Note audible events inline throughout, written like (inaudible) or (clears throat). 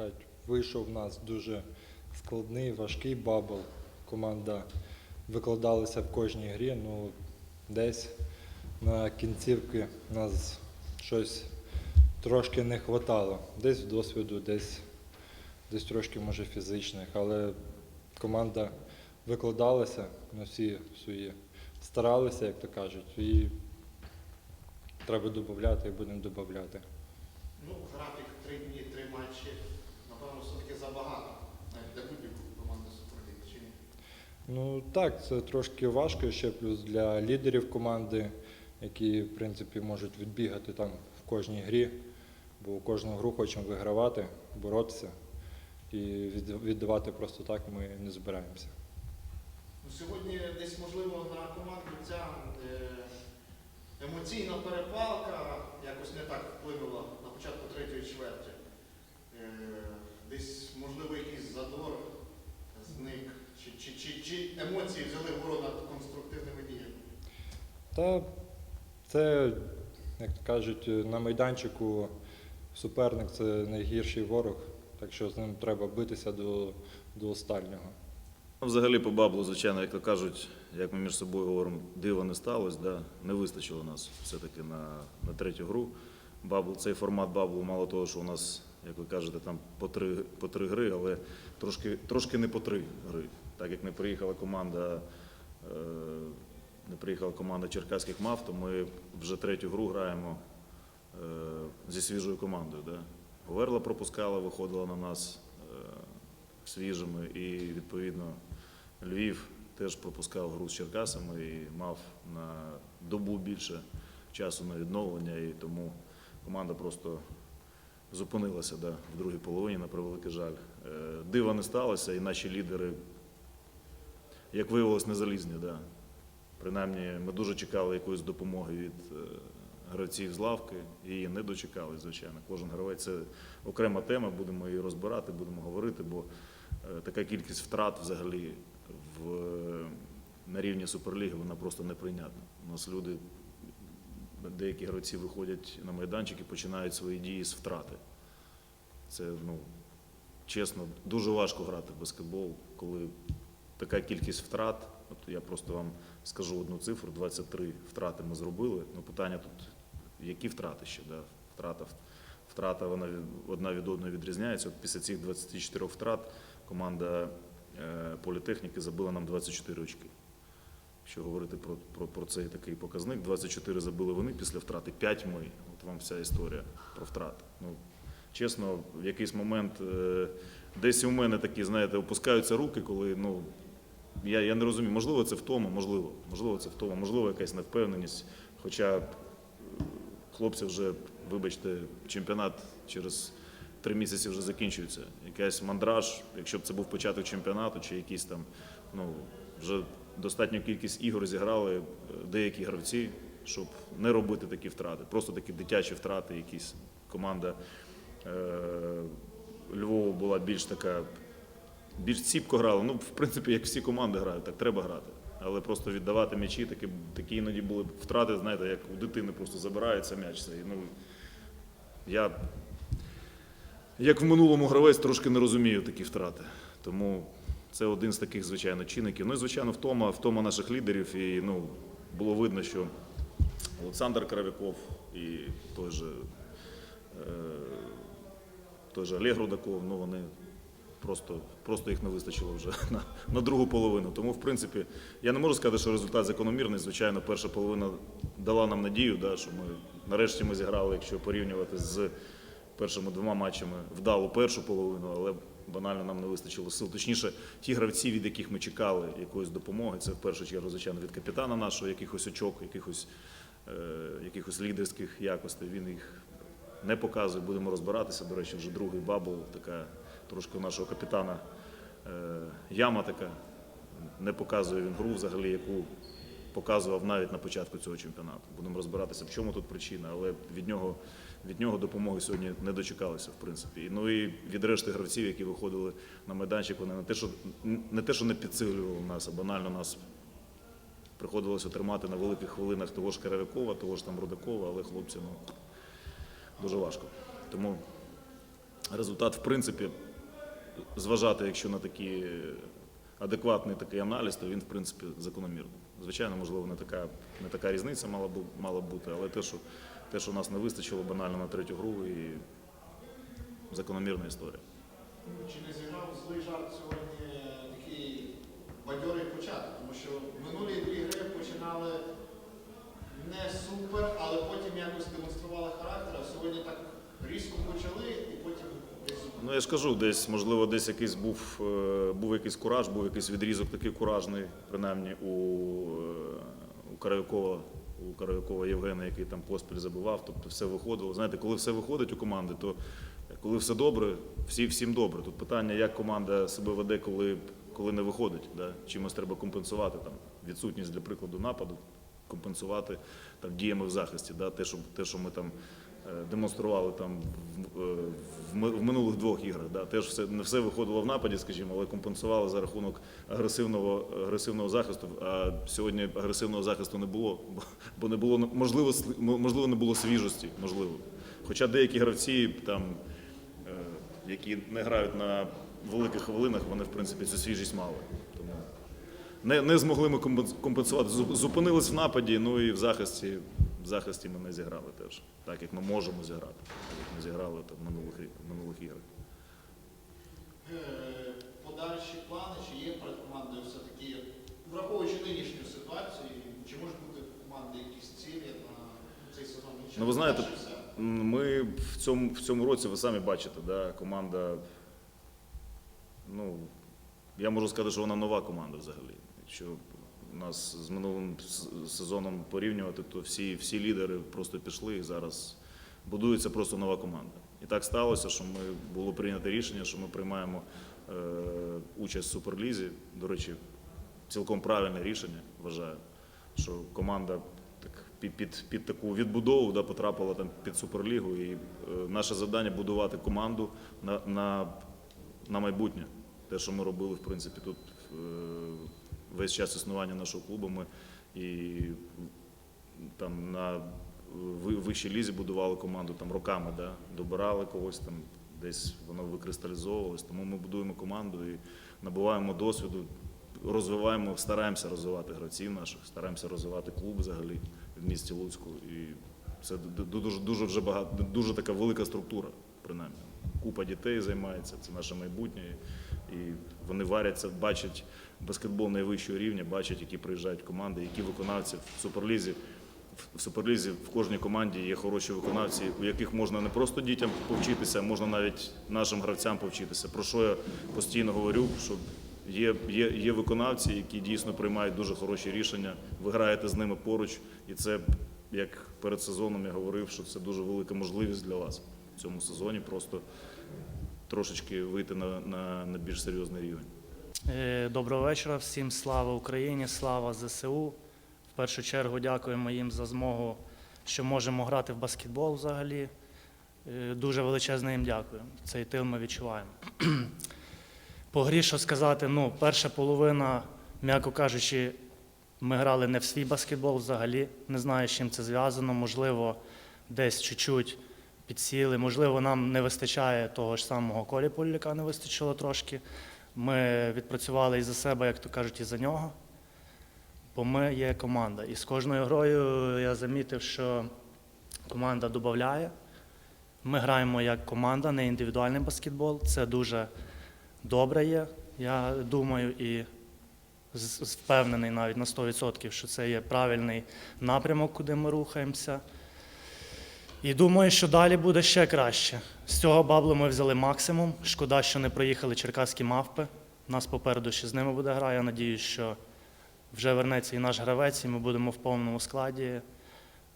сказати, вийшов у нас дуже складний, важкий бабл. Команда викладалася в кожній грі. Ну, десь на кінцівки нас щось трошки не вистачало. Десь досвіду, десь, десь трошки, може, фізичних, але команда викладалася на всі свої, старалися, як то кажуть, і треба додати і будемо додати. Ну, графік три дні, три матчі, забагато. Навіть для будь-якої команди Суперліги, чи ні? Ну так, це трошки важко ще плюс для лідерів команди, які в принципі можуть відбігати там в кожній грі, бо кожну гру хочемо вигравати, боротися. І від- віддавати просто так ми не збираємося. Ну, сьогодні десь, можливо, на команду ця е, емоційна перепалка якось не так вплинула на початку третьої чверті. Е, Десь, можливо, якийсь задор зник, чи, чи, чи, чи емоції взяли гору над конструктивними діями. Та це, як кажуть, на майданчику суперник це найгірший ворог, так що з ним треба битися до, до останнього. Ну, Взагалі по баблу, звичайно, як то кажуть, як ми між собою говоримо, диво не сталося, да? не вистачило нас все-таки на, на третю гру. Бабл, цей формат баблу, мало того, що у нас, як ви кажете, там по три, по три гри, але трошки, трошки не по три гри. Так як не приїхала команда, е, не приїхала команда черкаських мав, то ми вже третю гру граємо е, зі свіжою командою. Да? Говерла пропускала, виходила на нас е, свіжими і відповідно Львів теж пропускав гру з Черкасами і мав на добу більше часу на відновлення, і тому команда просто зупинилася да, в другій половині, на превеликий жаль. Е, Дива не сталося, і наші лідери, як виявилось, не залізні. Да. Принаймні, ми дуже чекали якоїсь допомоги від е, гравців з лавки, її не дочекали, звичайно. Кожен гравець це окрема тема, будемо її розбирати, будемо говорити, бо е, така кількість втрат взагалі в, на рівні Суперліги вона просто неприйнятна. У нас люди, деякі гравці виходять на майданчик і починають свої дії з втрати. Це, ну, чесно, дуже важко грати в баскетбол, коли така кількість втрат. От я просто вам скажу одну цифру: 23 втрати ми зробили. Ну, питання тут, які втрати ще? Да? Втрата, втрата вона одна від одної відрізняється. От після цих 24 втрат команда е, політехніки забила нам 24 очки. Якщо говорити про, про, про цей такий показник, 24 забили вони після втрати, 5 ми. От вам вся історія про втрати. Ну, чесно, в якийсь момент е, десь у мене такі, знаєте, опускаються руки, коли ну, я, я не розумію, можливо, це втома, можливо, можливо, це втома, можливо, якась невпевненість. Хоча е, хлопці вже, вибачте, чемпіонат через три місяці вже закінчується. Якийсь мандраж, якщо б це був початок чемпіонату, чи якийсь там, ну, вже достатню кількість ігор зіграли е, деякі гравці, щоб не робити такі втрати. Просто такі дитячі втрати, якісь команда е, Львова була більш така більш ціпко грали. Ну, в принципі, як всі команди грають, так треба грати. Але просто віддавати м'ячі, такі, такі іноді були втрати, знаєте, як у дитини просто забирається м'яч. Ну, я, як в минулому гравець, трошки не розумію такі втрати. Тому це один з таких, звичайно, чинників. Ну і, звичайно, втома, втома наших лідерів. І ну, було видно, що Олександр Кравяков і той же, е, той же Олег Рудаков, ну вони просто, просто їх не вистачило вже (laughs) на, на другу половину. Тому, в принципі, я не можу сказати, що результат закономірний. Звичайно, перша половина дала нам надію, да, що ми нарешті ми зіграли, якщо порівнювати з першими двома матчами, вдалу першу половину, але банально нам не вистачило сил. Точніше, ті гравці, від яких ми чекали якоїсь допомоги, це в першу чергу, звичайно, від капітана нашого, якихось очок, якихось, е, якихось лідерських якостей. Він їх не показує, будемо розбиратися. До речі, вже другий бабл, така трошки нашого капітана е, яма така. Не показує він гру взагалі, яку показував навіть на початку цього чемпіонату. Будемо розбиратися, в чому тут причина, але від нього, від нього допомоги сьогодні не дочекалися, в принципі. Ну і від решти гравців, які виходили на майданчик, вони не те, що не те, що не підсилювали нас, а банально нас приходилося тримати на великих хвилинах того ж Каравякова, того ж там Рудакова, але хлопці, ну дуже важко. Тому результат, в принципі, зважати, якщо на такий адекватний такий аналіз, то він, в принципі, закономірний. Звичайно, можливо, не така, не така різниця мала б, мала бути, але те, що, те, що нас не вистачило банально на третю гру, і закономірна історія. Чи не зіграв злий жарт сьогодні такий бадьорий початок? Тому що минулі дві гри починали не супер, але потім якось демонстрували характер, а сьогодні так різко почали і потім Ну я ж кажу, десь можливо, десь якийсь був, е, був якийсь кураж, був якийсь відрізок такий куражний, принаймні у, е, у Караюкова, у Караюкова Євгена, який там поспіль забивав. Тобто все виходило. Знаєте, коли все виходить у команди, то коли все добре, всі, всім добре. Тут питання, як команда себе веде, коли, коли не виходить. Да? Чимось треба компенсувати там відсутність, для прикладу, нападу, компенсувати там діями в захисті. Да? Те, що, те, що ми там демонстрували там в, е, в, минулих двох іграх. Да? Теж все, не все виходило в нападі, скажімо, але компенсували за рахунок агресивного, агресивного захисту. А сьогодні агресивного захисту не було, бо, бо не було можливо, можливо, не було свіжості, можливо. Хоча деякі гравці там, е, які не грають на великих хвилинах, вони в принципі цю свіжість мали. Тому не, не змогли ми компенсувати. Зупинились в нападі, ну і в захисті, в захисті ми не зіграли теж, так як ми можемо зіграти, так як ми зіграли там, в минулих, минулих іграх. Е, подальші плани, чи є перед командою все-таки, враховуючи нинішню ситуацію, чи можуть бути в команди якісь цілі на цей сезон? Ну, ви знаєте, Ми в цьому, в цьому році, ви самі бачите, да, команда, ну, я можу сказати, що вона нова команда взагалі. Якщо нас з минулим сезоном порівнювати, то всі, всі лідери просто пішли і зараз будується просто нова команда. І так сталося, що ми було прийнято рішення, що ми приймаємо е, участь в Суперлізі. До речі, цілком правильне рішення, вважаю, що команда так, під, під, під таку відбудову да, потрапила там під Суперлігу. І е, наше завдання будувати команду на, на, на майбутнє. Те, що ми робили, в принципі, тут е, весь час існування нашого клубу. Ми і там на вищій лізі будували команду там роками, да, добирали когось там, десь воно викристалізовувалось. Тому ми будуємо команду і набуваємо досвіду, розвиваємо, стараємося розвивати гравців наших, стараємося розвивати клуб взагалі в місті Луцьку. І це ду- ду- дуже, дуже вже багато, дуже така велика структура, принаймні. Купа дітей займається, це наше майбутнє. І вони варяться, бачать баскетбол найвищого рівня, бачать, які приїжджають команди, які виконавці в суперлізі. В суперлізі в кожній команді є хороші виконавці, у яких можна не просто дітям повчитися, а можна навіть нашим гравцям повчитися. Про що я постійно говорю, що є, є, є виконавці, які дійсно приймають дуже хороші рішення. Ви граєте з ними поруч, і це як перед сезоном я говорив, що це дуже велика можливість для вас в цьому сезоні. Просто трошечки вийти на, на, на більш серйозний рівень. Е, Доброго вечора всім. Слава Україні, слава ЗСУ. В першу чергу дякуємо їм за змогу, що можемо грати в баскетбол взагалі. Е, Дуже величезне їм дякую. Цей тил ми відчуваємо. (clears throat) По грі, що сказати, ну, перша половина, м'яко кажучи, ми грали не в свій баскетбол взагалі. Не знаю, з чим це зв'язано. Можливо, десь чуть-чуть підсіли. Можливо, нам не вистачає того ж самого Колі Поліка, не вистачило трошки. Ми відпрацювали і за себе, як то кажуть, і за нього. Бо ми є команда. І з кожною грою я замітив, що команда додає. Ми граємо як команда, не індивідуальний баскетбол. Це дуже добре є. Я думаю, і впевнений навіть на 100%, що це є правильний напрямок, куди ми рухаємося. І думаю, що далі буде ще краще. З цього баблу ми взяли максимум. Шкода, що не приїхали черкаські мавпи. У нас попереду ще з ними буде гра. Я надіюсь, що вже вернеться і наш гравець, і ми будемо в повному складі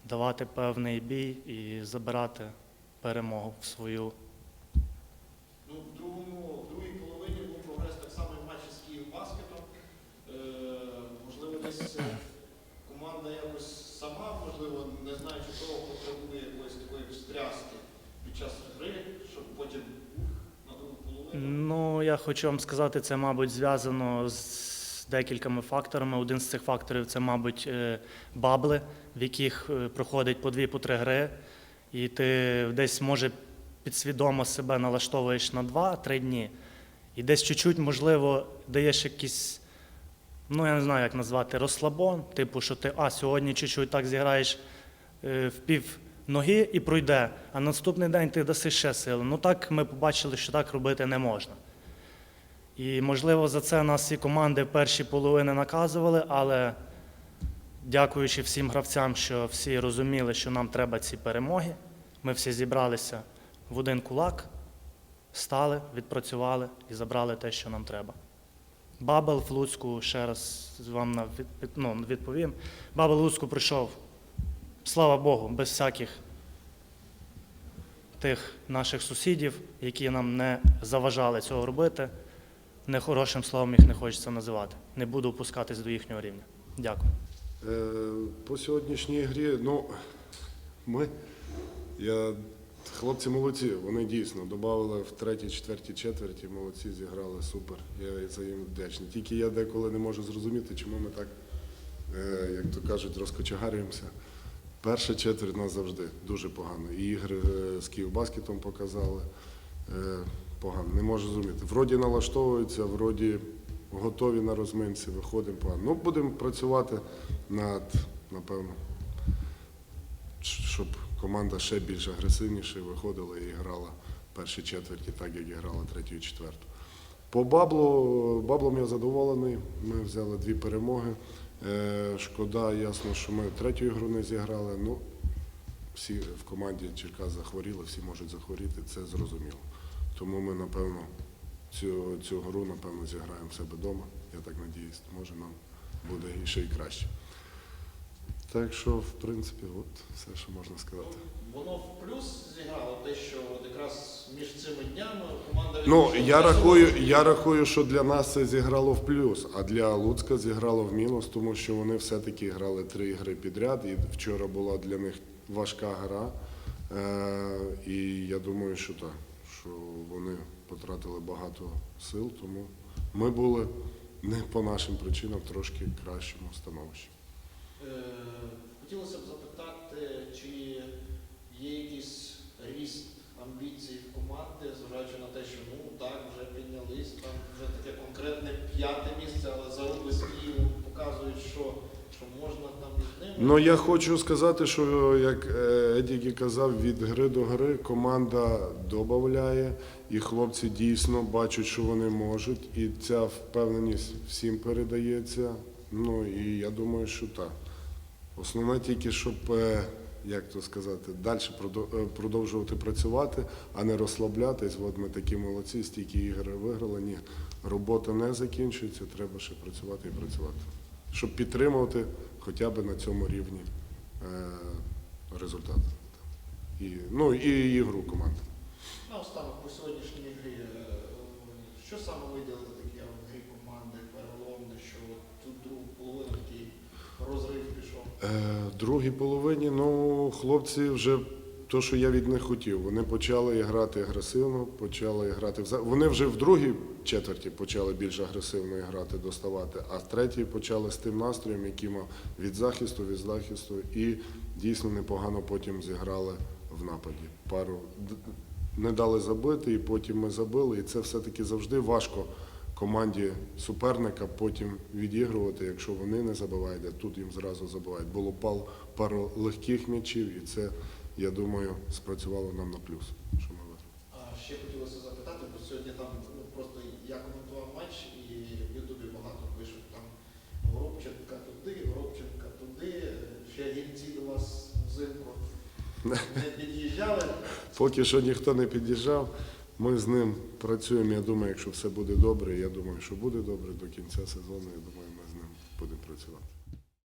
давати певний бій і забирати перемогу в свою. Ну, в, другій половині був прогрес так само в матчі. Е, можливо, десь е, команда якось сама, можливо, не знаючи того, потребує якоїсь такої встряски під час гри, щоб потім на другу половину. Ну, я хочу вам сказати, це, мабуть, зв'язано з декількома факторами. Один з цих факторів це, мабуть, е, бабли, в яких е, проходить по дві, по три гри. І ти десь може підсвідомо себе налаштовуєш на 2-3 дні, і десь чуть-чуть, можливо, даєш якийсь, ну я не знаю, як назвати, розслабон, типу, що ти а, сьогодні чуть-чуть так зіграєш е, в пів ноги і пройде, а наступний день ти даси ще сили. Ну так ми побачили, що так робити не можна. І, можливо, за це нас і команди в першій половини наказували, але дякуючи всім гравцям, що всі розуміли, що нам треба ці перемоги, ми всі зібралися в один кулак, стали, відпрацювали і забрали те, що нам треба. Бабел в Луцьку, ще раз вам на ну, відповім. Бабел Луцьку прийшов, слава Богу, без всяких тих наших сусідів, які нам не заважали цього робити. Нехорошим словом їх не хочеться називати. Не буду опускатись до їхнього рівня. Дякую. Е, По сьогоднішній грі, ну, ми, я, хлопці молодці, вони дійсно додали в третій, четвертій четверті, молодці, зіграли супер. Я за їм вдячний. Тільки я деколи не можу зрозуміти, чому ми так, е, як то кажуть, розкочегарюємося. Перша четверть нас завжди дуже погано. І ігри е, з Київбаскетом показали. Е, Погано, не можу зрозуміти. Вроді налаштовуються, вроді готові на розминці, виходимо погано. Ну, будемо працювати над, напевно, щоб команда ще більш агресивніше виходила і грала перші четверті, так як грала третю і четверту. По Баблу, Баблом я задоволений. Ми взяли дві перемоги. Е, Шкода, ясно, що ми третю гру не зіграли. Ну, всі в команді Черкас захворіли, всі можуть захворіти, це зрозуміло. Тому ми, напевно, цю, цю гру, напевно, зіграємо в себе вдома. Я так надіюсь, може нам буде ще й краще. Так що, в принципі, от все, що можна сказати. Воно в плюс зіграло те, що от якраз між цими днями команда Ну, я рахую, я рахую, що для нас це зіграло в плюс, а для Луцька зіграло в мінус, тому що вони все-таки грали три ігри підряд, і вчора була для них важка гра. Е, і я думаю, що так, що вони потратили багато сил, тому ми були не по нашим причинам трошки кращому становищі. Е, Хотілося б запитати, чи є якийсь ріст амбіцій в команди, зважаючи на те, що ну так, вже піднялись, там вже таке конкретне п'яте місце, але заруби з Києву показують, що, можна там ними. Ну я хочу сказати, що як е, Едік і казав, від гри до гри команда додає, і хлопці дійсно бачать, що вони можуть, і ця впевненість всім передається. Ну і я думаю, що так. Основне тільки, щоб, е, як то сказати, далі е, продовжувати працювати, а не розслаблятись. От ми такі молодці, стільки ігор виграли. Ні, робота не закінчується, треба ще працювати і працювати. Щоб підтримувати хоча б на цьому рівні е, результат. І, ну, і ігру команди. На останок по сьогоднішній грі, що саме виділити таке в грі команди перелом, де що от тут другу половину такий розрив пішов? Е, в другій половині, ну, хлопці вже то, що я від них хотів. Вони почали грати агресивно, почали грати вза- Вони вже в другій четверті почали більш агресивно грати, доставати, а в третій почали з тим настроєм, який мав від захисту, від захисту, і дійсно непогано потім зіграли в нападі. Пару не дали забити, і потім ми забили. І це все-таки завжди важко команді суперника потім відігрувати, якщо вони не забивають, а тут їм зразу забивають. Було пал пару легких м'ячів, і це, я думаю, спрацювало нам на плюс. Що ми виграли. А ще хотілося запитати, бо сьогодні там ну, просто я коментував матч і в Ютубі багато пишуть там Горобченка туди, Горобченка туди, ще гінці до вас взимку (laughs) не під'їжджали. Поки що ніхто не під'їжджав. Ми з ним працюємо. Я думаю, якщо все буде добре, я думаю, що буде добре до кінця сезону. Я думаю, ми з ним будемо працювати.